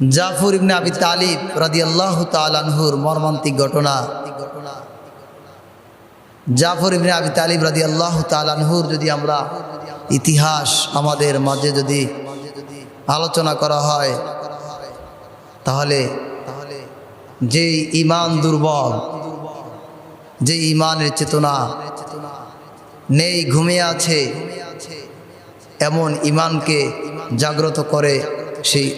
জাফর ইবনে আবি তালিব রাদি আল্লাহ তালানহুর মর্মান্তিক ঘটনা। জাফর ইবনে আবি তালিব রাদি আল্লাহ তালানহুর যদি আমরা ইতিহাস আমাদের মাঝে যদি আলোচনা করা হয়, তাহলে যে ইমান দুর্বল যে ইমানের চেতনা নেই, ঘুমিয়ে আছে, এমন ইমানকে জাগ্রত করে সেই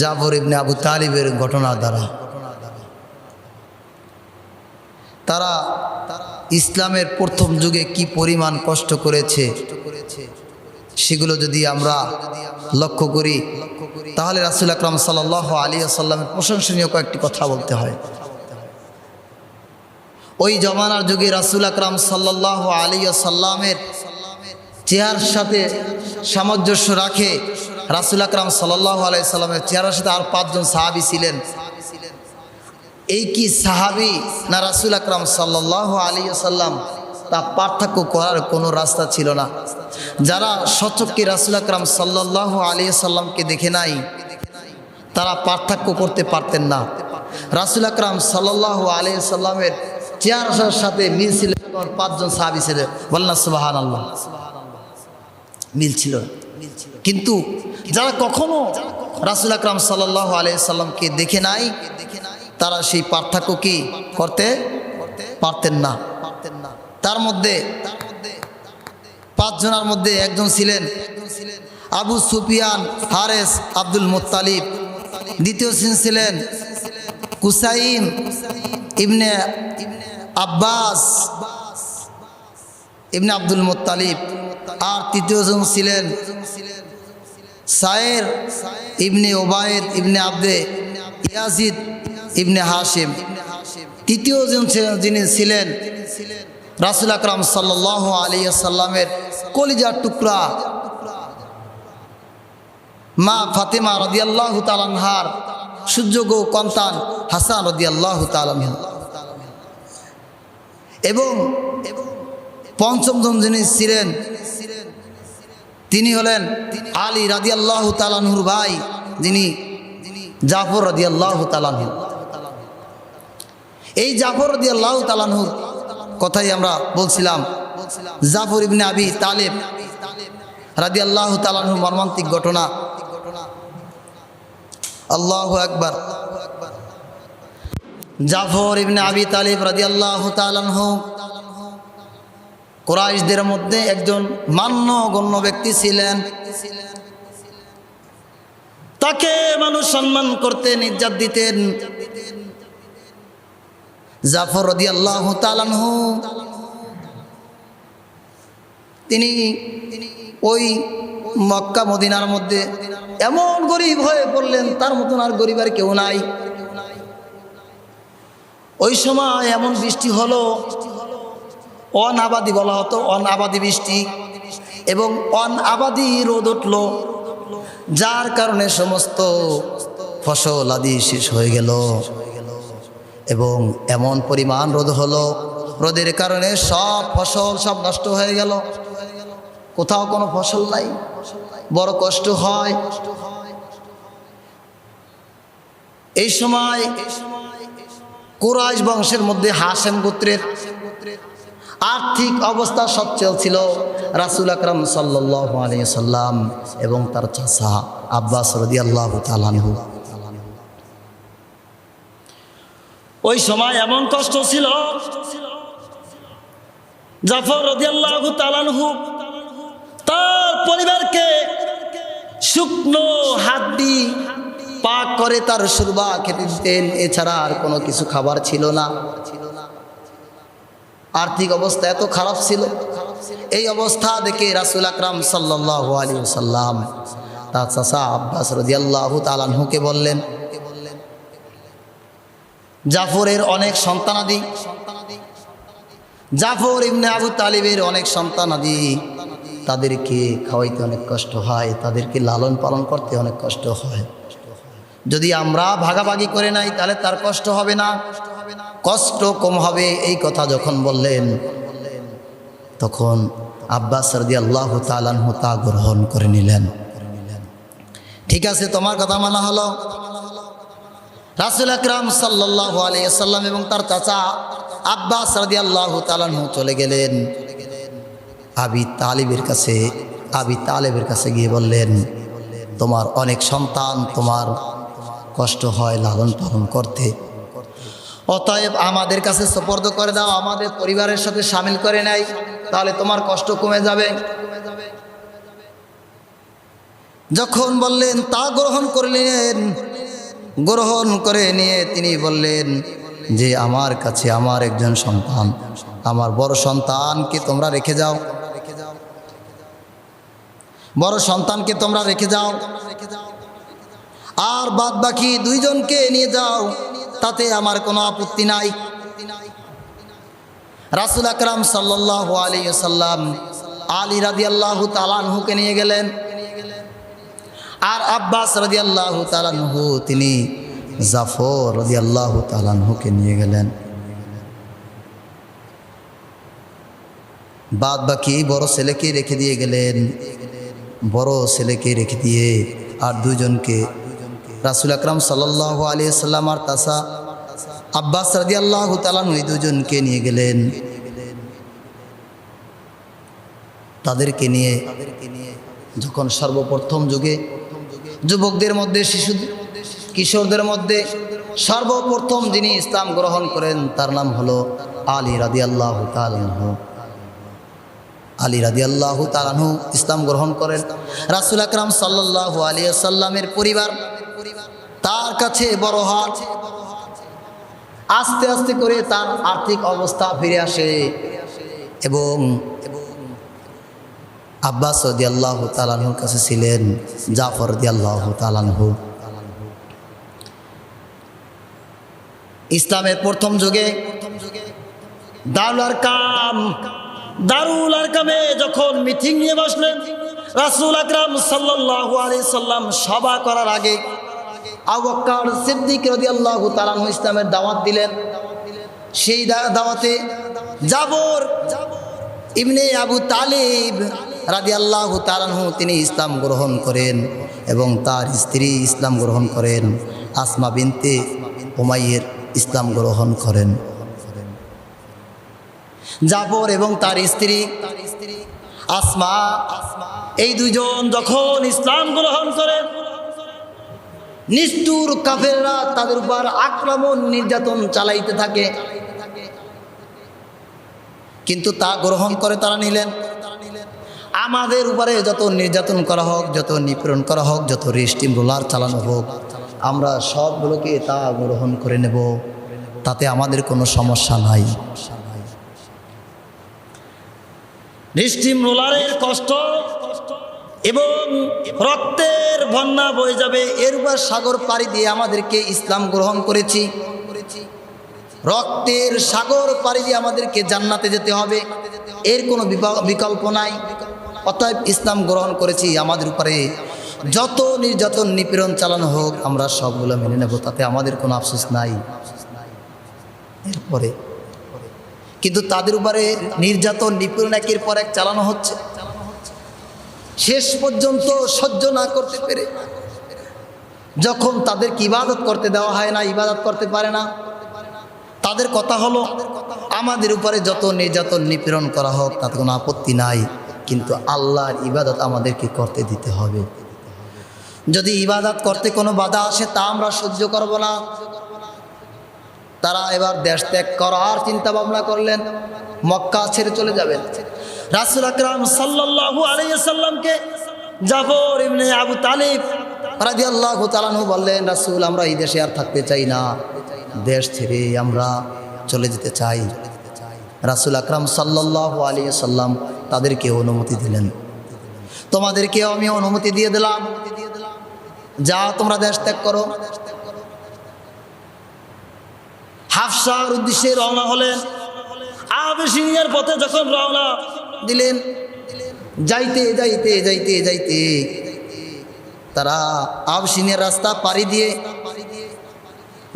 জাফর ইবনে আবু তালিবের ঘটনার দ্বারা। তারা ইসলামের প্রথম যুগে কি পরিমাণ কষ্ট করেছে সেগুলো যদি আমরা লক্ষ্য করি, তাহলে রাসুল আকরাম সাল আলী আসাল্লামের প্রশংসনীয় কয়েকটি কথা বলতে হয়। ওই জমানার যুগে রাসুল আকরাম সাল্লাহ আলী আসাল্লামের চেহার সাথে সামঞ্জস্য রাখে রাসুল আকরাম সাল্লাহ আলাইসাল্লামের চেহারার সাথে আর পাঁচজন সাহাবি ছিলেন। এই কি সাহাবি না রাসুল আকরাম সাল্লাহ আলী সাল্লাম? তা পার্থক্য করার কোনো রাস্তা ছিল না। যারা সচককে রাসুল আকরাম সাল্লাহ আলী সাল্লামকে দেখে নাই, তারা পার্থক্য করতে পারতেন না। রাসুল আকরাম সাল্লাহ আলী সাল্লামের চেয়ার সাথে মিল ছিল পাঁচজন সাহাবি ছিলেন বলনা আল্লাহ মিল ছিল। কিন্তু যারা কখনো রাসুল আকরাম সাল্লাহ আলী সাল্লামকে দেখে নাই, তারা সেই পার্থক্য কি করতে পারতেন না। তার মধ্যে পাঁচজনের মধ্যে একজন ছিলেন আবু সুফিয়ান হারেস আব্দুল মোত্তালিব, দ্বিতীয় ছিলেন কুসাইম ইবনে আব্বাস, ইবনে আব্দুল মোত্তালিব, আর তৃতীয়জন ছিলেন সায়ের, ইবনে ওবায়েদ ইবনে আব্দে, ইয়াজিদ, ইবনে হাসিম তৃতীয় জন যিনি ছিলেন রাসুল আকরাম সাল্লাহ আলী সাল্লামের কলিজার টুকরা। মা ফাতেমা রদিয়াল্লাহ তালানহার সূর্যগ কন্তান হাসান রদিয়াল্লাহ তালানহ এবং পঞ্চম জন যিনি ছিলেন তিনি হলেন আলী রাদি আল্লাহ তালানহুর ভাই, যিনি জাফর রাদি আল্লাহ তালানহু এই জাফর রাদি আল্লাহ তালানহুর কথাই আমরা বলছিলাম, জাফর ইবনে আবি তালেব রাদি আল্লাহ তালানহুর মর্মান্তিক ঘটনা। আল্লাহ একবার জাফর ইবনে আবি তালিব রাদি আল্লাহ তালানহু কোরাইশদের মধ্যে একজন মান্য গণ্য ব্যক্তি ছিলেন। তাকে মানুষ সম্মান করতে নির্যাত দিতেন। জাফর রদি আল্লাহ তিনি ওই মক্কা মদিনার মধ্যে এমন গরিব হয়ে পড়লেন, তার মতন আর গরিব আর কেউ নাই। ওই সময় এমন বৃষ্টি হলো অনাবাদি বলা হতো, অনাবাদি বৃষ্টি। এবং অনাবাদি রোদ উঠল, যার কারণে সমস্ত ফসল আদি শেষ হয়ে গেল। এবং এমন পরিমাণ রোদ হলো, রোদের কারণে সব ফসল সব নষ্ট হয়ে গেল। কোথাও কোনো ফসল নাই, বড় কষ্ট হয়। এই সময় কোরাইশ বংশের মধ্যে হাসেম গোত্রের আর্থিক অবস্থা সচ্ছল ছিল রাসুল আকরম সাল্লাম এবং তার চাষা আব্বাস রদি আল্লাহ ওই সময় এমন কষ্ট ছিল জাফর রদি আল্লাহ তার পরিবারকে শুকনো হাড্ডি পাক করে তার সুরবা খেতে দিতেন। এছাড়া আর কোনো কিছু খাবার ছিল না। আর্থিক অবস্থা এত খারাপ ছিল। এই অবস্থা দেখে রাসুল আকরাম সাল্লাহ আলী সাল্লাম তার চাষা আব্বাস রদিয়াল্লাহ তালানহুকে বললেন, জাফরের অনেক সন্তানাদি, জাফর ইবনে আবু তালিবের অনেক সন্তানাদি, তাদেরকে খাওয়াইতে অনেক কষ্ট হয়, তাদেরকে লালন পালন করতে অনেক কষ্ট হয়। যদি আমরা ভাগাভাগি করে নাই, তাহলে তার কষ্ট হবে না। কষ্ট কম হবে এই কথা যখন বললেন, তখন আব্বাস সরদি আল্লাহ তালানহু তা গ্রহণ করে নিলেন। ঠিক আছে, তোমার কথা মানা হলো। রাসুল আকরাম সাল্লাহ আলিয়াল্লাম এবং তার চাচা আব্বাস রাদি আল্লাহ তালানহু চলে গেলেন। আবি তালিবের কাছে, আবি তালেবের কাছে গিয়ে বললেন, তোমার অনেক সন্তান, তোমার কষ্ট হয় লালন পালন করতে। অতএব আমাদের কাছে সোপর্দ করে দাও, আমাদের পরিবারের সাথে সামিল করে নেয়, তাহলে তোমার কষ্ট কমে যাবে। যখন বললেন, তা গ্রহণ করলেন? গ্রহণ করে নিয়ে তিনি বললেন, যে আমার কাছে আমার একজন সন্তান, আমার বড় সন্তানকে তোমরা রেখে যাও। বড় সন্তানকে তোমরা রেখে যাও। আর বাদ বাকি দুইজনকে নিয়ে যাও। তাতে আমার কোনো আপত্তি নাই। রাসুল আকরাম সাল্লাহ আলী সাল্লাম আলী রাদি আল্লাহ তালানহুকে নিয়ে গেলেন। আর আব্বাস রাজি আল্লাহ তালানহু তিনি জাফর রাজি আল্লাহ তালানহুকে নিয়ে গেলেন। বাদ বাকি বড় ছেলেকে রেখে দিয়ে গেলেন। বড় ছেলেকে রেখে দিয়ে আর দুজনকে রাসুল আকরাম সাল্লাহ আলী সাল্লাম আর তাসা আব্বাস রাজি আল্লাহ তালান ওই দুজনকে নিয়ে গেলেন। তাদেরকে নিয়ে যখন সর্বপ্রথম যুগে যুবকদের মধ্যে, শিশু কিশোরদের মধ্যে সর্বপ্রথম যিনি ইসলাম গ্রহণ করেন, তার নাম হলো আলী রাদি আল্লাহ তালাহ আলী রাদি আল্লাহ তালাহু ইসলাম গ্রহণ করেন। রাসুল আকরাম সাল্লাহ আলী সাল্লামের পরিবার তার কাছে বড় হাত। আস্তে আস্তে করে তার আর্থিক অবস্থা ফিরে আসে এবং আব্বাস দি আল্লাহ তালাহুর কাছে ছিলেন, জাফর দি আল্লাহ তালানহু ইসলামের প্রথম যুগে দারুল আরকাম দারুল আরকামে যখন মিটিং নিয়ে বসলেন, রাসুল আকরাম সাল্লাহ আলি সাল্লাম সভা করার আগে আবক্কার সিদ্দিক রদি আল্লাহ তালানহু ইসলামের দাওয়াত দিলেন। সেই দাওয়াতে জাবর ইমনে আবু তালিব রাদি আল্লাহ তালানহু তিনি ইসলাম গ্রহণ করেন এবং তার স্ত্রী ইসলাম গ্রহণ করেন। আসমা বিনতে ওমাইয়ের ইসলাম গ্রহণ করেন। জাফর এবং তার স্ত্রী আসমা। এই দুজন যখন ইসলাম গ্রহণ করেন নিষ্ঠুর কাফেররা তাদের উপর আক্রমণ নির্যাতন চালাইতে থাকে। কিন্তু তা গ্রহণ করে তারা নিলেন। আমাদের উপরে যত নির্যাতন করা হোক, যত নিপীড়ন করা হোক, যত রেস্টিম রোলার চালানো হোক, আমরা সবগুলোকে তা গ্রহণ করে নেব। তাতে আমাদের কোনো সমস্যা নাই। রিস্টিম রোলারের কষ্ট এবং রক্তের বন্যা বয়ে যাবে এর উপর সাগর পাড়ি দিয়ে আমাদেরকে ইসলাম গ্রহণ করেছি। রক্তের সাগর পাড়ি দিয়ে আমাদেরকে জান্নাতে যেতে হবে। এর কোনো বিকল্প নাই। অতএব ইসলাম গ্রহণ করেছি আমাদের উপরে। যত নির্যাতন নিপীড়ন চালানো হোক, আমরা সবগুলো মেনে নেব, তাতে আমাদের কোনো আফসোস নাই। এরপরে কিন্তু তাদের উপরে নির্যাতন নিপীড়ন একের পর এক চালানো হচ্ছে। শেষ পর্যন্ত সহ্য না করতে পেরে যখন তাদেরকে ইবাদত করতে দেওয়া হয় না, ইবাদত করতে পারে না, তাদের কথা হলো, আমাদের উপরে যত নির্যাতন, নিপীড়ন করা হোক, তাতে কোনো আপত্তি নাই, কিন্তু আল্লাহর ইবাদত আমাদেরকে করতে দিতে হবে। যদি ইবাদত করতে কোনো বাধা আসে, তা আমরা সহ্য করব না। তারা এবার দেশ ত্যাগ করার চিন্তা ভাবনা করলেন, মক্কা ছেড়ে চলে যাবেন। রাসুল আকরাম সাল্লাহু আলাইসাল্লামকে জাফর ইবনে আবু তালিব রাজি আল্লাহ তালানহু বললেন, রাসুল, আমরা এই দেশে আর থাকতে চাই না। দেশ ছেড়ে আমরা চলে যেতে চাই। রাসুল আকরাম সাল্লাহ আলী সাল্লাম তাদেরকে অনুমতি দিলেন। তোমাদেরকেও আমি অনুমতি দিয়ে দিলাম। যা তোমরা দেশ ত্যাগ করো। হাফসার উদ্দেশ্যে রওনা হলেন। আবেশিনিয়ার পথে যখন রওনা দিলেন, যাইতে যাইতে যাইতে যাইতে, তারা আবসিনের রাস্তা পাড়ি দিয়ে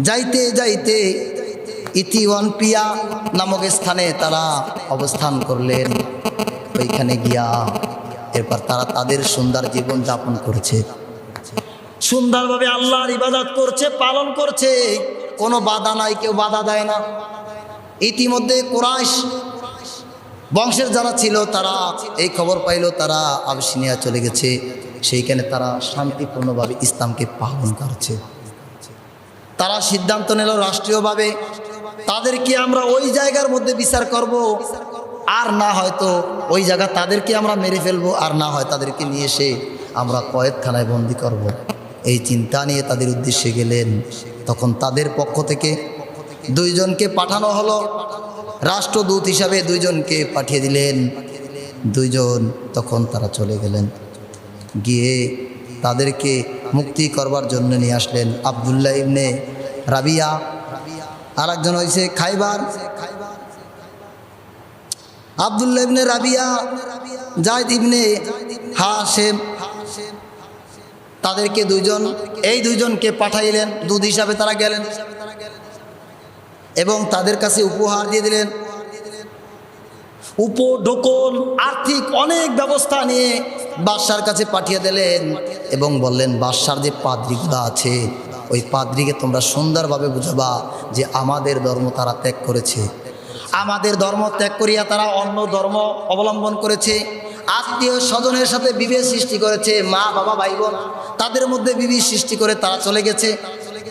যাইতে যাইতে ইতিওয়ান পিয়া নামক স্থানে তারা অবস্থান করলেন। ওইখানে গিয়া এরপর তারা তাদের সুন্দর জীবন যাপন করেছে। সুন্দরভাবে আল্লাহর ইবাদত করছে, পালন করছে। কোনো বাধা নাই, কেউ বাধা দেয় না। ইতিমধ্যে কোরআশ বংশের যারা ছিল, তারা এই খবর পাইল, তারা আবসিনিয়া চলে গেছে। সেইখানে তারা শান্তিপূর্ণভাবে ইসলামকে পালন করছে। তারা সিদ্ধান্ত নিল রাষ্ট্রীয়ভাবে, তাদেরকে আমরা ওই জায়গার মধ্যে বিচার করব। আর না হয়তো ওই জায়গা তাদেরকে আমরা মেরে ফেলব, আর না হয় তাদেরকে নিয়ে এসে আমরা কয়েদখানায় বন্দি করব। এই চিন্তা নিয়ে তাদের উদ্দেশ্যে গেলেন। তখন তাদের পক্ষ থেকে দুইজনকে পাঠানো হলো। রাষ্ট্রদূত হিসাবে দুইজনকে পাঠিয়ে দিলেন। দুইজন তখন তারা চলে গেলেন। গিয়ে তাদেরকে মুক্তি করবার জন্য নিয়ে আসলেন আবদুল্লাহ ইবনে রাবিয়া। আর একজন হয়েছে খাইবার। আবদুল্লাহ ইবনে রাবিয়া জায়দ ইবনে হাসেম তাদেরকে দুইজন, এই দুইজনকে পাঠাইলেন, দুধ হিসাবে তারা গেলেন এবং তাদের কাছে উপহার দিয়ে দিলেন। উপ উপঢোকন আর্থিক অনেক ব্যবস্থা নিয়ে বাদশার কাছে পাঠিয়ে দিলেন এবং বললেন, বাদশার যে পাদ্রিগুলা আছে, ওই পাদ্রিকে তোমরা সুন্দরভাবে বুঝাবা যে আমাদের ধর্ম তারা ত্যাগ করেছে। আমাদের ধর্ম ত্যাগ করিয়া তারা অন্য ধর্ম অবলম্বন করেছে। আত্মীয় স্বজনের সাথে বিভেদ সৃষ্টি করেছে, মা, বাবা, ভাই, বোন। তাদের মধ্যে বিবি সৃষ্টি করে তারা চলে গেছে।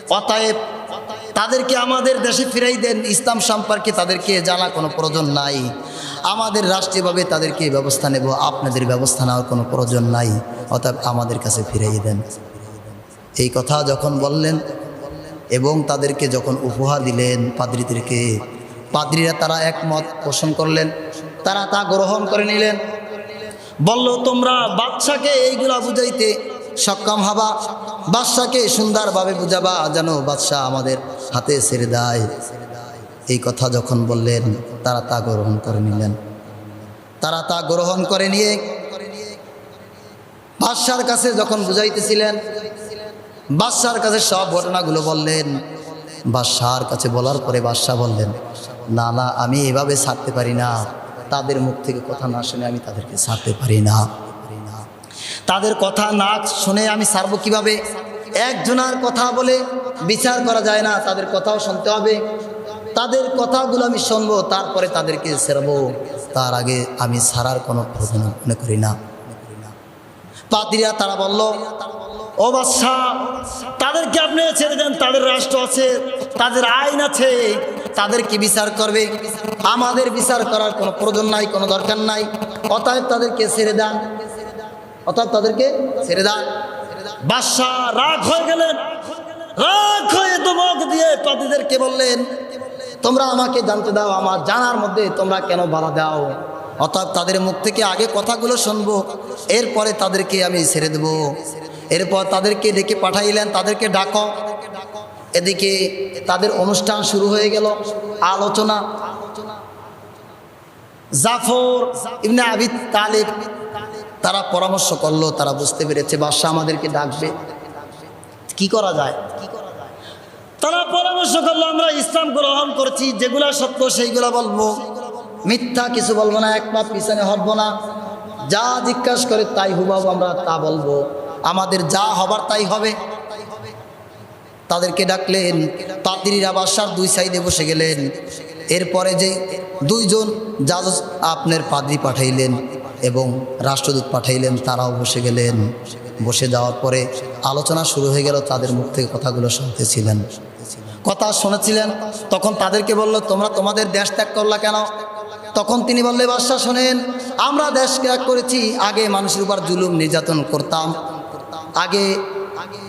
অতএব তাদেরকে আমাদের দেশে ফিরাই দেন। ইসলাম সম্পর্কে তাদেরকে জানা কোনো প্রয়োজন নাই। আমাদের রাষ্ট্রীয়ভাবে তাদেরকে ব্যবস্থা নেব। আপনাদের ব্যবস্থা নেওয়ার কোনো প্রয়োজন নাই। অতএব আমাদের কাছে ফিরাই দেন। এই কথা যখন বললেন এবং তাদেরকে যখন উপহার দিলেন পাদ্রীদেরকে, পাদ্রীরা তারা একমত পোষণ করলেন। তারা তা গ্রহণ করে নিলেন। বলল, তোমরা বাদশাকে এইগুলা বুঝাইতে সক্ষম হবা। বাদশাকে সুন্দরভাবে বুঝাবা যেন বাদশাহ আমাদের হাতে ছেড়ে দেয়। এই কথা যখন বললেন, তারা তা গ্রহণ করে নিলেন। তারা তা গ্রহণ করে নিয়ে বাদশার কাছে যখন বুঝাইতেছিলেন, বাদশার কাছে সব ঘটনাগুলো বললেন। বাদশার কাছে বলার পরে বাদশাহ বললেন, না না, আমি এভাবে ছাড়তে পারি না। তাদের মুখ থেকে কথা না শুনে আমি তাদেরকে ছাড়তে পারি না। তাদের কথা না শুনে আমি ছাড়বো কীভাবে? একজনার কথা বলে বিচার করা যায় না, তাদের কথাও শুনতে হবে। তাদের কথাগুলো আমি শুনব, তারপরে তাদেরকে ছেড়বো। তার আগে আমি সারার কোনো প্রয়োজন মনে করি না। পাদ্রীরা তারা বলল, ও বাদশাহ তাদেরকে আপনি ছেড়ে দেন, তাদের রাষ্ট্র আছে, তাদের আইন আছে তাদেরকে বিচার করবে? আমাদের বিচার করার কোনো প্রয়োজন নাই, কোনো দরকার নাই। অতএব তাদেরকে ছেড়ে দেন। অর্থাৎ তাদেরকে ছেড়ে দেন বাদশাহ রাগ হয়ে গেলেন। রাগ হয়ে দমক দিয়ে পাতিদেরকে বললেন, তোমরা আমাকে জানতে দাও, আমার জানার মধ্যে তোমরা কেন বাধা দাও? অর্থাৎ তাদের মুখ থেকে আগে কথাগুলো শুনব, এরপরে তাদেরকে আমি ছেড়ে দেব। এরপর তাদেরকে ডেকে পাঠাইলেন, তাদেরকে ডাকো। এদিকে তাদের অনুষ্ঠান শুরু হয়ে গেল। আলোচনা। জাফর ইবনে আবিদ তালিব তারা পরামর্শ করল, তারা বুঝতে পেরেছে, বাদশাহ আমাদেরকে ডাকবে। কি করা যায়? তারা পরামর্শ করল, আমরা ইসলাম গ্রহণ করছি, যেগুলা সত্য সেইগুলা বলব। মিথ্যা কিছু বলব না, এক পা পিছনে হটবো না। যা জিজ্ঞাসা করে তাই হুবাবো আমরা তা বলব। আমাদের যা হবার তাই হবে। তাদেরকে ডাকলেন পাদ্রীরা বাসার দুই সাইডে বসে গেলেন। এরপরে যে দুইজন জাজ আপনার পাদ্রি পাঠাইলেন। এবং রাষ্ট্রদূত পাঠাইলেন, তারাও বসে গেলেন। বসে যাওয়ার পরে আলোচনা শুরু হয়ে গেল, তাদের মুখ থেকে কথাগুলো শুনতেছিলেন। কথা শুনেছিলেন, তখন তাদেরকে বলল, তোমরা তোমাদের দেশ ত্যাগ করলা কেন? তখন তিনি বললে বাদশাহ, শোনেন, আমরা দেশ ত্যাগ করেছি, আগে মানুষের উপর জুলুম, নির্যাতন করতাম, আগে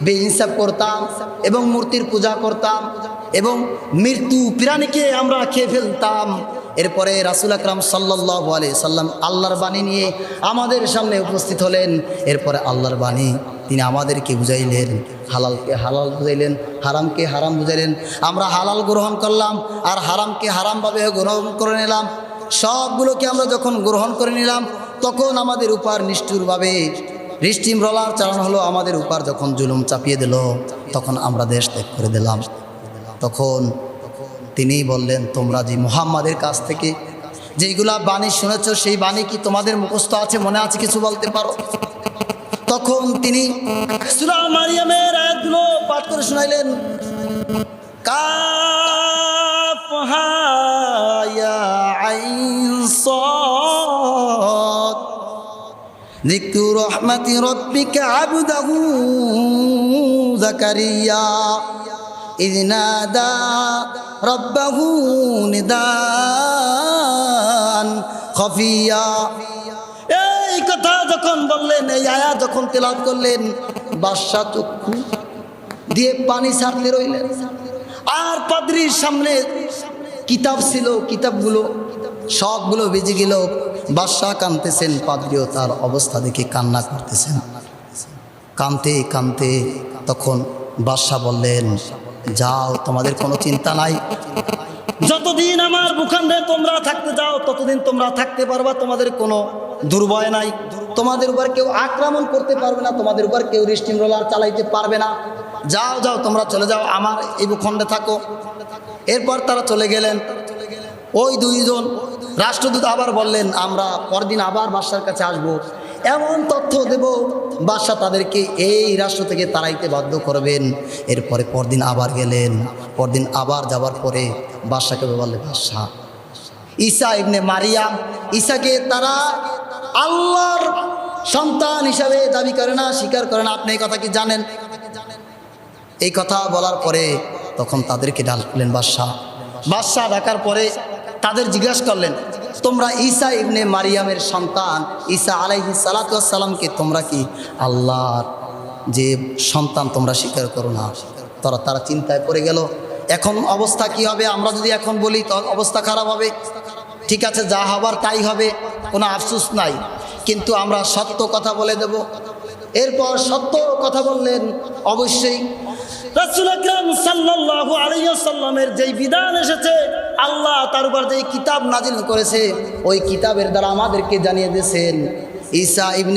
বেহিংসাব করতাম এবং মূর্তির পূজা করতাম এবং মৃত্যু প্রাণীকে আমরা খেয়ে ফেলতাম। এরপরে রাসুল আকরাম সাল্লাহ আলি সাল্লাম আল্লাহর বাণী নিয়ে আমাদের সামনে উপস্থিত হলেন। এরপরে আল্লাহর বাণী, তিনি আমাদেরকে বুঝাইলেন, হালালকে হালাল বুঝাইলেন, হারামকে হারাম বুঝাইলেন। আমরা হালাল গ্রহণ করলাম আর হারামকে হারামভাবে গ্রহণ করে নিলাম। সবগুলোকে আমরা যখন গ্রহণ করে নিলাম, তখন আমাদের উপর নিষ্ঠুরভাবে রিস্টিম রলার চালানো হলো, আমাদের উপর যখন জুলুম চাপিয়ে দিল, তখন আমরা দেশ ত্যাগ করে দিলাম। তখন তিনিই বললেন, তোমরা যে মুহাম্মাদের কাছ থেকে যেইগুলা বাণী শুনেছ, সেই বাণী কি তোমাদের মুখস্থ আছে, মনে আছে কিছু বলতে পারো? তখন তিনি সুরা মারিয়ামের আয়াতগুলো পাঠ করে শোনাইলেন, কাফ হায়া আবু সাদ জাকারিয়া। إذ نادى ربه نداء خفيا এই কথা যখন বললেন এই আয়া যখন তেলাওয়াত করলেন বাদশা চক্ষু দিয়ে পানি ছাড়তে রইলেন আর পাদ্রির সামনে কিতাব ছিল কিতাবগুলো সবগুলো বেজে গেল বাদশাহ কানতেছেন পাদ্রিও তার অবস্থা দেখে কান্না করতেছেন কানতে কানতে তখন বাদশাহ বললেন যাও, তোমাদের কোনো চিন্তা নাই। যতদিন আমার ভূখণ্ডে তোমরা থাকতে যাও, ততদিন তোমরা থাকতে পারবা, তোমাদের কোনো দুর্ভয় নাই। তোমাদের উপর কেউ আক্রমণ করতে পারবে না, তোমাদের উপর কেউ রিস্টিম রোলার চালাইতে পারবে না। যাও যাও, তোমরা চলে যাও, আমার এই ভূখণ্ডে থাকো। এরপর তারা চলে গেলেন। ওই দুইজন রাষ্ট্রদূত আবার বললেন, আমরা পরদিন আবার বাদশার কাছে আসব। এমন তথ্য দেব, বাদশাহ তাদেরকে এই রাষ্ট্র থেকে তাড়াইতে বাধ্য করবেন। এরপরে পরদিন আবার গেলেন। পরদিন আবার যাবার পরে বাদশাকে বললেন, বাদশাহ, ঈসা ইবনে মারিয়াম, ঈসাকে তারা আল্লাহর সন্তান হিসাবে দাবি করে না, স্বীকার করে না। আপনি এই কথা কি জানেন? এই কথা বলার পরে তখন তাদেরকে ডাকলেন বাদশাহ। বাদশাহ ডাকার পরে তাদের জিজ্ঞাসা করলেন তোমরা ঈসা ইবনে মারিয়ামের সন্তান, ঈসা আলাইহি সালাতামকে তোমরা কি আল্লাহর যে সন্তান তোমরা স্বীকার করো না? তারা তারা চিন্তায় পড়ে গেল। এখন অবস্থা কি হবে? আমরা যদি এখন বলি অবস্থা খারাপ হবে। ঠিক আছে, যা হবার তাই হবে। কোনো আফসোস নাই। কিন্তু আমরা সত্য কথা বলে দেব। এরপর সত্য কথা বললেন। অবশ্যই যেই বিধান এসেছে, আল্লাহ তার উপর যেই কিতাব করেছে, ওই কিতাবের দ্বারা আমাদেরকে জানিয়ে দিয়েছেন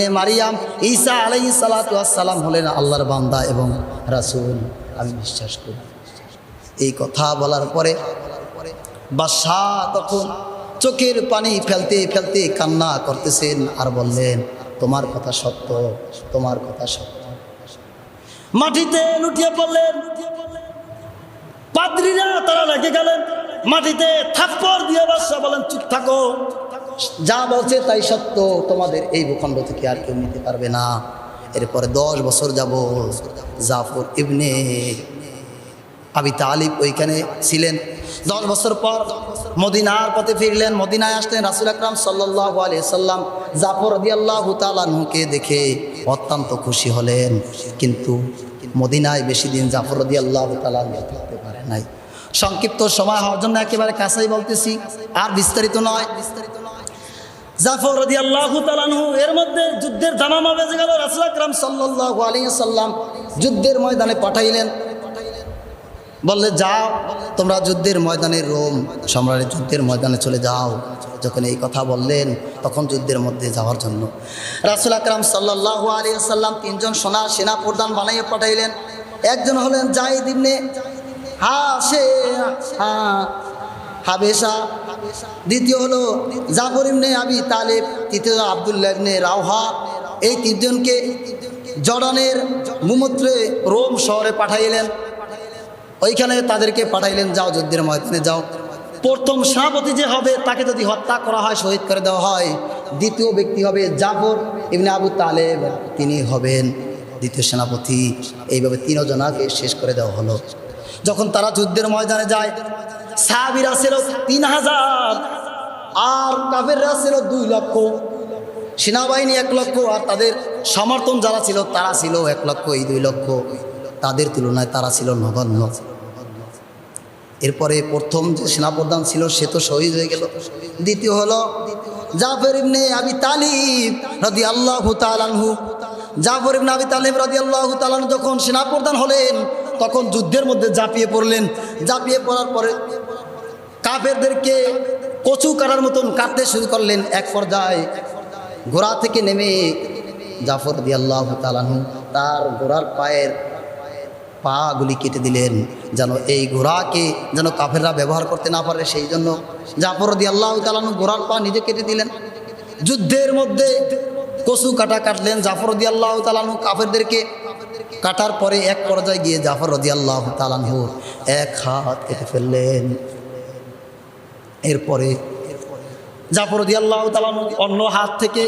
মারিয়াম হলেন আল্লাহর বান্দা এবং রাসূল। আমি বিশ্বাস করি। এই কথা বলার পরে বাদশাহ তখন চোখের পানি ফেলতে ফেলতে কান্না করতেছেন আর বললেন, তোমার কথা সত্য, তোমার কথা সত্য। মাটিতে লুটিয়ে পড়লেন। পাদ্রীরা তারা রেখে গেলেন। মাটিতে থাপ্পড় দিয়ে বাদশাহ বলেন, চুপ থাকো। যা বলছে তাই সত্য। তোমাদের এই ভূখণ্ড থেকে আর কেউ নিতে পারবে না। এরপরে দশ বছর যাব জাফর ইবনে আবি তালিব ওইখানে ছিলেন। দশ বছর পর মদিনার পথে ফিরলেন। মদিনায় আসলেন রাসুল আকরাম সাল্লাহ আলি সাল্লাম জাফর দিয়াল্লাহ তালানহুকে দেখে অত্যন্ত খুশি হলেন। কিন্তু মদিনায় বেশি দিন জাফর রদি আল্লাহ তালানহু থাকতে পারে নাই। সংক্ষিপ্ত সময় হওয়ার জন্য একেবারে কাছাই বলতেছি, আর বিস্তারিত নয়। জাফর রদি আল্লাহ এর মধ্যে যুদ্ধের যুদ্ধের ময়দানে পাঠাইলেন। বললে, যাও, তোমরা যুদ্ধের ময়দানে রোম, সম্রাটের যুদ্ধের ময়দানে চলে যাও। যখন এই কথা বললেন, তখন যুদ্ধের মধ্যে যাওয়ার জন্য রাসুল আকরাম সাল্লাহ আলী সাল্লাম তিনজন সোনা সেনা প্রধান বানাইয়ে পাঠাইলেন। একজন হলেন জাহিদ হা সে হা হাবেশা। দ্বিতীয় হলো জাফর ইবনে আবি তালেব, তৃতীয় আবদুল্লাহ ইবনে রাওহা। এই তিনজনকে জর্ডানের মুমূত্রে রোম শহরে পাঠাইলেন। ওইখানে তাদেরকে পাঠাইলেন, যাও যুদ্ধের ময়দানে যাও। প্রথম সেনাপতি যে হবে, তাকে যদি হত্যা করা হয়, শহীদ করে দেওয়া হয়, দ্বিতীয় ব্যক্তি হবে জাফর ইবনে আবু তালেব, তিনি হবেন দ্বিতীয় সেনাপতি। এইভাবে তিনজনাকে শেষ করে দেওয়া হলো। যখন তারা যুদ্ধের ময়দানে যায়, সাহাবিরা ছিল তিন হাজার, আর কাফেররা ছিল দুই লক্ষ। সেনাবাহিনী এক লক্ষ, আর তাদের সমর্থন যারা ছিল, তারা ছিল এক লক্ষ, এই দুই লক্ষ। তাদের তুলনায় তারা ছিল নগণ্য। এরপরে প্রথম যে সেনাপ্রধান ছিল, সে তো শহীদ হয়ে গেল। দ্বিতীয় হলো জাফর ইবনে আবি তালিব রদি আল্লাহ তালানহু জাফর ইবনে আবি তালিব রদি আল্লাহ তালানহু যখন সেনাপ্রধান হলেন, তখন যুদ্ধের মধ্যে ঝাঁপিয়ে পড়লেন। ঝাঁপিয়ে পড়ার পরে কাফেরদেরকে কচু কাটার মতন কাটতে শুরু করলেন। এক পর্যায়ে ঘোড়া থেকে নেমে জাফর দি আল্লাহ তার ঘোড়ার পায়ের পাগুলি কেটে দিলেন, যেন এই ঘোড়াকে যেন কাফেররা ব্যবহার করতে না পারে। সেই জন্য জাফর দি আল্লাহ তালানহু ঘোড়ার পা নিজে কেটে দিলেন। যুদ্ধের মধ্যে কচু কাটা কাটলেন জাফর রদি আল্লাহ তালানু কাফেরদেরকে কাটার পরে এক পর্যায়ে গিয়ে জাফর রদি আল্লাহ তালানহু এক হাত কেটে ফেললেন। এরপরে জাফর রদি আল্লাহ তালানহু অন্য হাত থেকে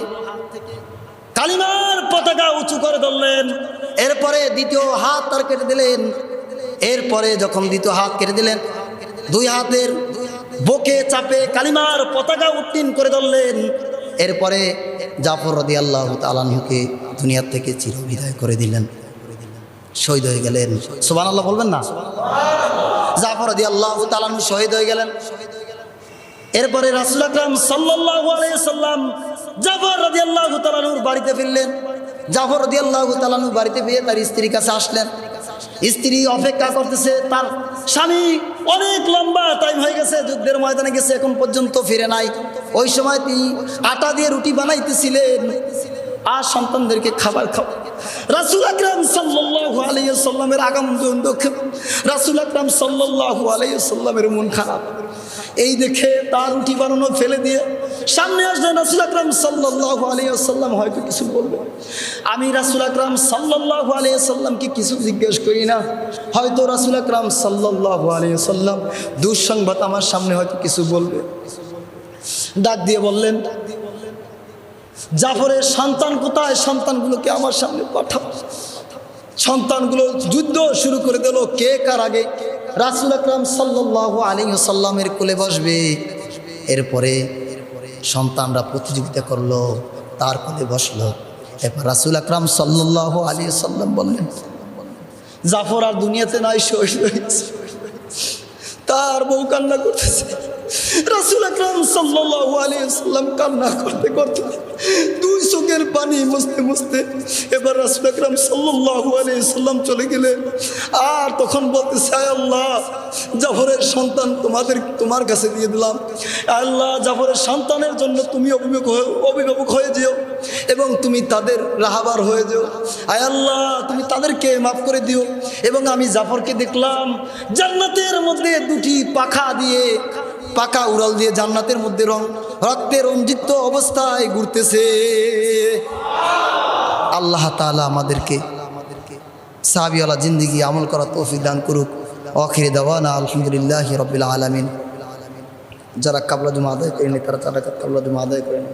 কালিমার পতাকা উঁচু করে ধরলেন। এরপরে দ্বিতীয় হাত তার কেটে দিলেন। এরপরে যখন দ্বিতীয় হাত কেটে দিলেন দুই হাতের বুকে চাপে কালিমার পতাকা উত্তীর্ণ করে ধরলেন। এরপরে জাফর রদি আল্লাহ তালানহুকে দুনিয়ার থেকে চিরবিদায় করে দিলেন। শহীদ হয়ে গেলেন। সুবান আল্লাহ বলবেন না? জাফর রদি আল্লাহ তালানহু শহীদ হয়ে গেলেন। এরপরে রাসুল আকরাম সাল্লাল্লাহু আলাইহি জাফর আল্লাহ তাআলার বাড়িতে ফিরলেন। জাফর রাদিয়াল্লাহু তাআলার বাড়িতে ফিরে তার স্ত্রীর কাছে আসলেন। স্ত্রী অপেক্ষা করতেছে, তার স্বামী অনেক লম্বা টাইম হয়ে গেছে, যুদ্ধের ময়দানে গেছে, এখন পর্যন্ত ফিরে নাই। ওই সময় তিনি আটা দিয়ে রুটি বানাইতেছিলেন আর সন্তানদেরকে খাবার খাও রাসুল আকরাম সাল্লাল্লাহু আলাইহি সাল্লামের আগাম দক্ষিণ রাসুল আকরাম সাল্লাল্লাহু আলাইহি সাল্লামের মন খারাপ। এই দেখে তার রুটি বানানো ফেলে দিয়ে সামনে আসলেন রাসুল আকরাম সাল্লাহ আলিয়াল্লাম হয়তো কিছু বলবে। আমি রাসুল আকরাম সাল্লাহ আলিয়াল্লামকে কিছু জিজ্ঞেস করি না। হয়তো রাসুল আকরাম সাল্লাহ আলিয়াল্লাম দুঃসংবাদ আমার সামনে হয়তো কিছু বলবে। ডাক দিয়ে বললেন, জাফরের সন্তান কোথায়? সন্তানগুলোকে আমার সামনে পাঠাও। সন্তানগুলো যুদ্ধ শুরু করে দিল, কে কার আগে? রাসুল আকরাম সাল্লাহ আলী সাল্লামের কোলে বসবে। এরপরে সন্তানরা প্রতিযোগিতা করল, তার কোলে বসল। এরপর রাসুল আকরাম সাল্লাহ আলী সাল্লাম বললেন, জাফর আর দুনিয়াতে নাই শোষ রয়েছে তার বউ কান্না করতেছে। রাসুল আকরাম সাল্লাহ আলী সাল্লাম কান্না করতে করতে দুই চোখের পানি মুছতে মুছতে এবার রাসুল আকরাম সাল্লাহ আলী সাল্লাম চলে গেলেন। আর তখন বলতে "আয় আল্লাহ, জাফরের সন্তান তোমাদের, তোমার কাছে দিয়ে দিলাম। আল্লাহ, জাফরের সন্তানের জন্য তুমি অভিভাবক হয়ে অভিভাবক হয়ে যেও এবং তুমি তাদের রাহাবার হয়ে যেও। আয় আল্লাহ, তুমি তাদেরকে মাফ করে দিও এবং আমি জাফরকে দেখলাম জান্নাতের মধ্যে দুটি পাখা দিয়ে পাকা উড়াল দিয়ে জান্নাতের মধ্যে রং, রক্তে রঞ্জিত অবস্থায় ঘুরতেছে। আল্লাহ তালা আমাদেরকে সাবিওয়ালা জিন্দিগি আমল করা তৌফিক দান করুক। অখিরে দেওয়ানা আলহামদুলিল্লাহ রবিল আলমিন। যারা কাবলা জমা আদায় করেনি তারা তারা কাবলা জমা আদায় করেন।